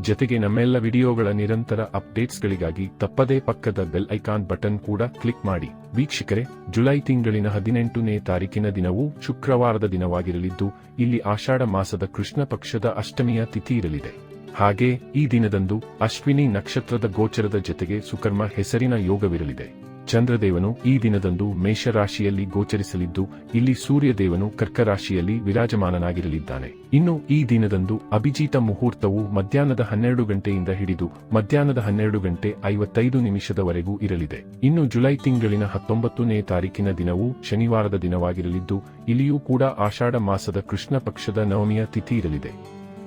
ಜತೆಗೆ ನಮ್ಮೆಲ್ಲ ವಿಡಿಯೋಗಳ ನಿರಂತರ ಅಪ್ಡೇಟ್ಸ್ಗಳಿಗಾಗಿ ತಪ್ಪದೇ ಪಕ್ಕದ ಬೆಲ್ ಐಕಾನ್ ಬಟನ್ ಕೂಡ ಕ್ಲಿಕ್ ಮಾಡಿ. ವೀಕ್ಷಕರೇ, ಜುಲೈ ತಿಂಗಳಿನ ಹದಿನೆಂಟನೇ ತಾರೀಕಿನ ದಿನವು ಶುಕ್ರವಾರದ ದಿನವಾಗಿರಲಿದ್ದು, ಇಲ್ಲಿ ಆಷಾಢ ಮಾಸದ ಕೃಷ್ಣ ಪಕ್ಷದ ಅಷ್ಟಮಿಯ ತಿಥಿ ಇರಲಿದೆ. ಹಾಗೆ ಈ ದಿನದಂದು ಅಶ್ವಿನಿ ನಕ್ಷತ್ರದ ಗೋಚರದ ಜತೆಗೆ ಸುಕರ್ಮ ಹೆಸರಿನ ಯೋಗವಿರಲಿದೆ. ಚಂದ್ರದೇವನು ಈ ದಿನದಂದು ಮೇಷರಾಶಿಯಲ್ಲಿ ಗೋಚರಿಸಲಿದ್ದು, ಇಲ್ಲಿ ಸೂರ್ಯದೇವನು ಕರ್ಕರಾಶಿಯಲ್ಲಿ ವಿರಾಜಮಾನನಾಗಿರಲಿದ್ದಾನೆ. ಇನ್ನು ಈ ದಿನದಂದು ಅಭಿಜಿತ ಮುಹೂರ್ತವು ಮಧ್ಯಾಹ್ನದ ಹನ್ನೆರಡು ಗಂಟೆಯಿಂದ ಹಿಡಿದು ಮಧ್ಯಾಹ್ನದ ಹನ್ನೆರಡು ಗಂಟೆ ಐವತ್ತೈದು ನಿಮಿಷದವರೆಗೂ ಇರಲಿದೆ. ಇನ್ನು ಜುಲೈ ತಿಂಗಳಿನ ಹತ್ತೊಂಬತ್ತನೇ ತಾರೀಕಿನ ದಿನವು ಶನಿವಾರದ ದಿನವಾಗಿರಲಿದ್ದು, ಇಲ್ಲಿಯೂ ಕೂಡ ಆಷಾಢ ಮಾಸದ ಕೃಷ್ಣ ಪಕ್ಷದ ನವಮಿಯ ತಿಥಿ ಇರಲಿದೆ.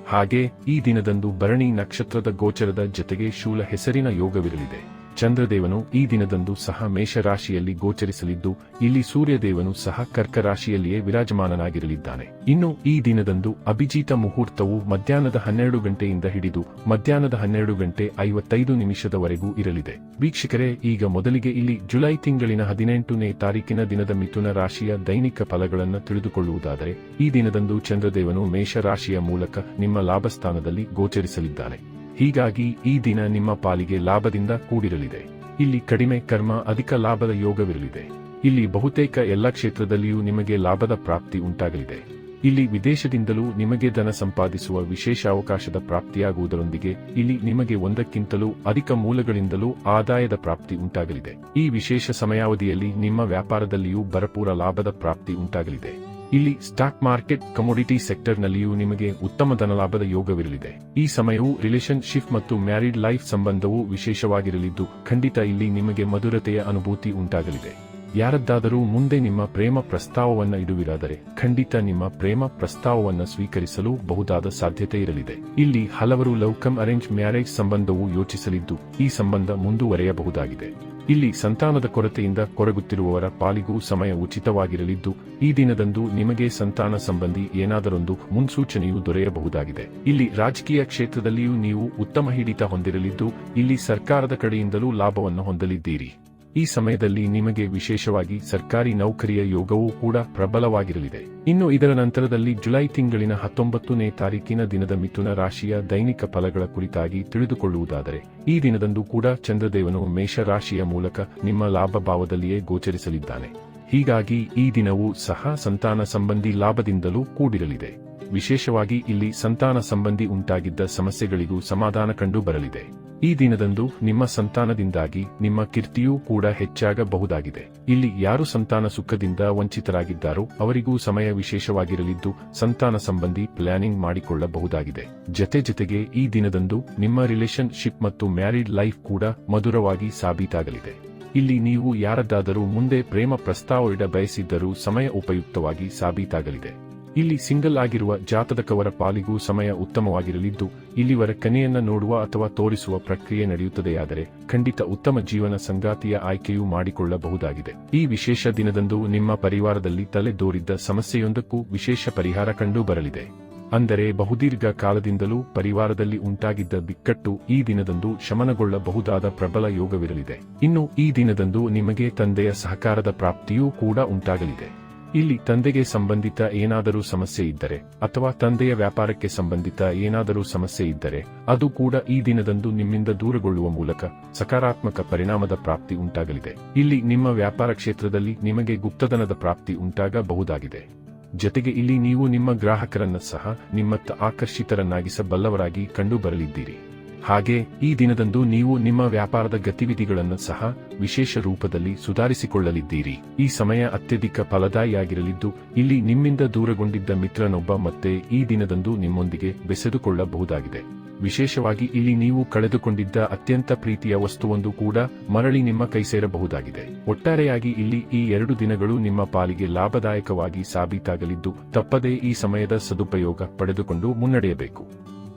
ಹಾಗೆ ಈ ದಿನದಂದು ಭರಣಿ ನಕ್ಷತ್ರದ ಗೋಚರದ ಜತೆಗೆ ಶೂಲ ಹೆಸರಿನ ಯೋಗವಿರಲಿದೆ. ಚಂದ್ರದೇವನು ಈ ದಿನದಂದು ಸಹ ಮೇಷರಾಶಿಯಲ್ಲಿ ಗೋಚರಿಸಲಿದ್ದು, ಇಲ್ಲಿ ಸೂರ್ಯದೇವನು ಸಹ ಕರ್ಕ ರಾಶಿಯಲ್ಲಿಯೇ ವಿರಾಜಮಾನನಾಗಿರಲಿದ್ದಾನೆ. ಇನ್ನು ಈ ದಿನದಂದು ಅಭಿಜಿತ ಮುಹೂರ್ತವು ಮಧ್ಯಾಹ್ನದ ಹನ್ನೆರಡು ಗಂಟೆಯಿಂದ ಹಿಡಿದು ಮಧ್ಯಾಹ್ನದ ಹನ್ನೆರಡು ಗಂಟೆ ಐವತ್ತೈದು ನಿಮಿಷದವರೆಗೂ ಇರಲಿದೆ. ವೀಕ್ಷಕರೇ, ಈಗ ಮೊದಲಿಗೆ ಇಲ್ಲಿ ಜುಲೈ ತಿಂಗಳಿನ ಹದಿನೆಂಟನೇ ತಾರೀಕಿನ ದಿನದ ಮಿಥುನ ರಾಶಿಯ ದೈನಿಕ ಫಲಗಳನ್ನು ತಿಳಿದುಕೊಳ್ಳುವುದಾದರೆ, ಈ ದಿನದಂದು ಚಂದ್ರದೇವನು ಮೇಷರಾಶಿಯ ಮೂಲಕ ನಿಮ್ಮ ಲಾಭಸ್ಥಾನದಲ್ಲಿ ಗೋಚರಿಸಲಿದ್ದಾನೆ. ಹೀಗಾಗಿ ಈ ದಿನ ನಿಮ್ಮ ಪಾಲಿಗೆ ಲಾಭದಿಂದ ಕೂಡಿರಲಿದೆ. ಇಲ್ಲಿ ಕಡಿಮೆ ಕರ್ಮ ಅಧಿಕ ಲಾಭದ ಯೋಗವಿರಲಿದೆ. ಇಲ್ಲಿ ಬಹುತೇಕ ಎಲ್ಲ ಕ್ಷೇತ್ರದಲ್ಲಿಯೂ ನಿಮಗೆ ಲಾಭದ ಪ್ರಾಪ್ತಿ ಉಂಟಾಗಲಿದೆ. ಇಲ್ಲಿ ವಿದೇಶದಿಂದಲೂ ನಿಮಗೆ ಧನ ಸಂಪಾದಿಸುವ ವಿಶೇಷ ಅವಕಾಶದ ಪ್ರಾಪ್ತಿಯಾಗುವುದರೊಂದಿಗೆ ಇಲ್ಲಿ ನಿಮಗೆ ಒಂದಕ್ಕಿಂತಲೂ ಅಧಿಕ ಮೂಲಗಳಿಂದಲೂ ಆದಾಯದ ಪ್ರಾಪ್ತಿ ಉಂಟಾಗಲಿದೆ. ಈ ವಿಶೇಷ ಸಮಯಾವಧಿಯಲ್ಲಿ ನಿಮ್ಮ ವ್ಯಾಪಾರದಲ್ಲಿಯೂ ಭರಪೂರ ಲಾಭದ ಪ್ರಾಪ್ತಿ ಉಂಟಾಗಲಿದೆ. ಇಲ್ಲಿ ಸ್ಟಾಕ್ ಮಾರ್ಕೆಟ್ ಕಮೋಡಿಟಿ ಸೆಕ್ಟರ್ನಲ್ಲಿಯೂ ನಿಮಗೆ ಉತ್ತಮ ಧನಲಾಭದ ಯೋಗವಿರಲಿದೆ. ಈ ಸಮಯವು ರಿಲೇಶನ್ಶಿಪ್ ಮತ್ತು ಮ್ಯಾರಿಡ್ ಲೈಫ್ ಸಂಬಂಧವು ವಿಶೇಷವಾಗಿರಲಿದ್ದು, ಖಂಡಿತ ಇಲ್ಲಿ ನಿಮಗೆ ಮಧುರತೆಯ ಅನುಭೂತಿ ಉಂಟಾಗಲಿದೆ. ಯಾರದ್ದಾದರೂ ಮುಂದೆ ನಿಮ್ಮ ಪ್ರೇಮ ಪ್ರಸ್ತಾವವನ್ನು ಇಡುವಿರಾದರೆ, ಖಂಡಿತ ನಿಮ್ಮ ಪ್ರೇಮ ಪ್ರಸ್ತಾವವನ್ನು ಸ್ವೀಕರಿಸಲು ಬಹುದಾದ ಸಾಧ್ಯತೆ ಇರಲಿದೆ. ಇಲ್ಲಿ ಹಲವರು ಲವ್ ಅರೇಂಜ್ ಮ್ಯಾರೇಜ್ ಸಂಬಂಧವು ಯೋಚಿಸಲಿದ್ದು, ಈ ಸಂಬಂಧ ಮುಂದುವರೆಯಬಹುದಾಗಿದೆ. ಇಲ್ಲಿ ಸಂತಾನದ ಕೊರತೆಯಿಂದ ಕೊರಗುತ್ತಿರುವವರ ಪಾಲಿಗೂ ಸಮಯ ಉಚಿತವಾಗಿರಲಿದ್ದು, ಈ ದಿನದಂದು ನಿಮಗೆ ಸಂತಾನ ಸಂಬಂಧಿ ಏನಾದರೊಂದು ಮುನ್ಸೂಚನೆಯು ದೊರೆಯಬಹುದಾಗಿದೆ. ಇಲ್ಲಿ ರಾಜಕೀಯ ಕ್ಷೇತ್ರದಲ್ಲಿಯೂ ನೀವು ಉತ್ತಮ ಹಿಡಿತ ಹೊಂದಿರಲಿದ್ದು, ಇಲ್ಲಿ ಸರ್ಕಾರದ ಕಡೆಯಿಂದಲೂ ಲಾಭವನ್ನು ಹೊಂದಲಿದ್ದೀರಿ. ಈ ಸಮಯದಲ್ಲಿ ನಿಮಗೆ ವಿಶೇಷವಾಗಿ ಸರ್ಕಾರಿ ನೌಕರಿಯ ಯೋಗವೂ ಕೂಡ ಪ್ರಬಲವಾಗಿರಲಿದೆ. ಇನ್ನು ಇದರ ನಂತರದಲ್ಲಿ ಜುಲೈ ತಿಂಗಳಿನ ಹತ್ತೊಂಬತ್ತನೇ ತಾರೀಕಿನ ದಿನದ ಮಿಥುನ ರಾಶಿಯ ದೈನಿಕ ಫಲಗಳ ಕುರಿತಾಗಿ ತಿಳಿದುಕೊಳ್ಳುವುದಾದರೆ, ಈ ದಿನದಂದು ಕೂಡ ಚಂದ್ರದೇವನು ಮೇಷರಾಶಿಯ ಮೂಲಕ ನಿಮ್ಮ ಲಾಭ ಭಾವದಲ್ಲಿಯೇ ಗೋಚರಿಸಲಿದ್ದಾನೆ. ಹೀಗಾಗಿ ಈ ದಿನವೂ ಸಹ ಸಂತಾನ ಸಂಬಂಧಿ ಲಾಭದಿಂದಲೂ ಕೂಡಿರಲಿದೆ. ವಿಶೇಷವಾಗಿ ಇಲ್ಲಿ ಸಂತಾನ ಸಂಬಂಧಿ ಉಂಟಾಗಿದ್ದ ಸಮಸ್ಯೆಗಳಿಗೂ ಸಮಾಧಾನ ಕಂಡು ಬರಲಿದೆ. ಈ ದಿನದಂದು ನಿಮ್ಮ ಸಂತಾನದಿಂದಾಗಿ ನಿಮ್ಮ ಕೀರ್ತಿಯೂ ಕೂಡ ಹೆಚ್ಚಾಗಬಹುದಾಗಿದೆ. ಇಲ್ಲಿ ಯಾರು ಸಂತಾನ ಸುಖದಿಂದ ವಂಚಿತರಾಗಿದ್ದಾರೋ ಅವರಿಗೂ ಸಮಯ ವಿಶೇಷವಾಗಿರಲಿದ್ದು ಸಂತಾನ ಸಂಬಂಧಿ ಪ್ಲಾನಿಂಗ್ ಮಾಡಿಕೊಳ್ಳಬಹುದಾಗಿದೆ. ಜತೆ ಜತೆಗೆ ಈ ದಿನದಂದು ನಿಮ್ಮ ರಿಲೇಶನ್ಶಿಪ್ ಮತ್ತು ಮ್ಯಾರಿಡ್ ಲೈಫ್ ಕೂಡ ಮಧುರವಾಗಿ ಸಾಬೀತಾಗಲಿದೆ. ಇಲ್ಲಿ ನೀವು ಯಾರದ್ದಾದರೂ ಮುಂದೆ ಪ್ರೇಮ ಪ್ರಸ್ತಾವ ಇಡ ಬಯಸಿದ್ದರೂ ಸಮಯ ಉಪಯುಕ್ತವಾಗಿ ಸಾಬೀತಾಗಲಿದೆ. ಇಲ್ಲಿ ಸಿಂಗಲ್ ಆಗಿರುವ ಜಾತಕವರ ಪಾಲಿಗೂ ಸಮಯ ಉತ್ತಮವಾಗಿರಲಿದ್ದು, ಇಲ್ಲಿವರ ಕನೆಯನ್ನ ನೋಡುವ ಅಥವಾ ತೋರಿಸುವ ಪ್ರಕ್ರಿಯೆ ನಡೆಯುತ್ತದೆಯಾದರೆ ಖಂಡಿತ ಉತ್ತಮ ಜೀವನ ಸಂಗಾತಿಯ ಆಯ್ಕೆಯೂ ಮಾಡಿಕೊಳ್ಳಬಹುದಾಗಿದೆ. ಈ ವಿಶೇಷ ದಿನದಂದು ನಿಮ್ಮ ಪರಿವಾರದಲ್ಲಿ ತಲೆದೋರಿದ್ದ ಸಮಸ್ಯೆಯೊಂದಕ್ಕೂ ವಿಶೇಷ ಪರಿಹಾರ ಕಂಡು ಬರಲಿದೆ ಅಂದರೆ ಬಹುದೀರ್ಘ ಕಾಲದಿಂದಲೂ ಪರಿವಾರದಲ್ಲಿ ಉಂಟಾಗಿದ್ದ ಬಿಕ್ಕಟ್ಟು ಈ ದಿನದಂದು ಶಮನಗೊಳ್ಳಬಹುದಾದ ಪ್ರಬಲ ಯೋಗವಿರಲಿದೆ. ಇನ್ನು ಈ ದಿನದಂದು ನಿಮಗೆ ತಂದೆಯ ಸಹಕಾರದ ಪ್ರಾಪ್ತಿಯೂ ಕೂಡ ಉಂಟಾಗಲಿದೆ. ಇಲ್ಲಿ ತಂದೆಗೆ ಸಂಬಂಧಿತ ಏನಾದರೂ ಸಮಸ್ಯೆ ಇದ್ದರೆ ಅಥವಾ ತಂದೆಯ ವ್ಯಾಪಾರಕ್ಕೆ ಸಂಬಂಧಿತ ಏನಾದರೂ ಸಮಸ್ಯೆ ಇದ್ದರೆ ಅದು ಕೂಡ ಈ ದಿನದಂದು ನಿಮ್ಮಿಂದ ದೂರಗೊಳ್ಳುವ ಮೂಲಕ ಸಕಾರಾತ್ಮಕ ಪರಿಣಾಮದ ಪ್ರಾಪ್ತಿ ಉಂಟಾಗಲಿದೆ. ಇಲ್ಲಿ ನಿಮ್ಮ ವ್ಯಾಪಾರ ಕ್ಷೇತ್ರದಲ್ಲಿ ನಿಮಗೆ ಗುಪ್ತಧನದ ಪ್ರಾಪ್ತಿ ಉಂಟಾಗಬಹುದಾಗಿದೆ. ಜತೆಗೆ ಇಲ್ಲಿ ನೀವು ನಿಮ್ಮ ಗ್ರಾಹಕರನ್ನ ಸಹ ನಿಮ್ಮತ್ತ ಆಕರ್ಷಿತರನ್ನಾಗಿಸಬಲ್ಲವರಾಗಿ ಕಂಡುಬರಲಿದ್ದೀರಿ. ಹಾಗೆ ಈ ದಿನದಂದು ನೀವು ನಿಮ್ಮ ವ್ಯಾಪಾರದ ಗತಿವಿಧಿಗಳನ್ನು ಸಹ ವಿಶೇಷ ರೂಪದಲ್ಲಿ ಸುಧಾರಿಸಿಕೊಳ್ಳಲಿದ್ದೀರಿ. ಈ ಸಮಯ ಅತ್ಯಧಿಕ ಫಲದಾಯಿಯಾಗಿರಲಿದ್ದು, ಇಲ್ಲಿ ನಿಮ್ಮಿಂದ ದೂರಗೊಂಡಿದ್ದ ಮಿತ್ರನೊಬ್ಬ ಮತ್ತೆ ಈ ದಿನದಂದು ನಿಮ್ಮೊಂದಿಗೆ ಬೆಸೆದುಕೊಳ್ಳಬಹುದಾಗಿದೆ. ವಿಶೇಷವಾಗಿ ಇಲ್ಲಿ ನೀವು ಕಳೆದುಕೊಂಡಿದ್ದ ಅತ್ಯಂತ ಪ್ರೀತಿಯ ವಸ್ತುವೊಂದು ಕೂಡ ಮರಳಿ ನಿಮ್ಮ ಕೈ ಸೇರಬಹುದಾಗಿದೆ. ಒಟ್ಟಾರೆಯಾಗಿ ಇಲ್ಲಿ ಈ ಎರಡು ದಿನಗಳು ನಿಮ್ಮ ಪಾಲಿಗೆ ಲಾಭದಾಯಕವಾಗಿ ಸಾಬೀತಾಗಲಿದ್ದು, ತಪ್ಪದೇ ಈ ಸಮಯದ ಸದುಪಯೋಗ ಪಡೆದುಕೊಂಡು ಮುನ್ನಡೆಯಬೇಕು.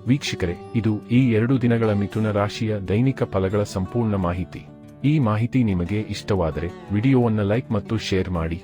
ವೀಕ್ಷಕರೇ, ಇದು ಈ ಎರಡು ದಿನಗಳ ಮಿಥುನ ರಾಶಿಯ ದೈನಿಕ ಫಲಗಳ ಸಂಪೂರ್ಣ ಮಾಹಿತಿ. ಈ ಮಾಹಿತಿ ನಿಮಗೆ ಇಷ್ಟವಾದರೆ ವಿಡಿಯೋವನ್ನು ಲೈಕ್ ಮತ್ತು ಶೇರ್ ಮಾಡಿ.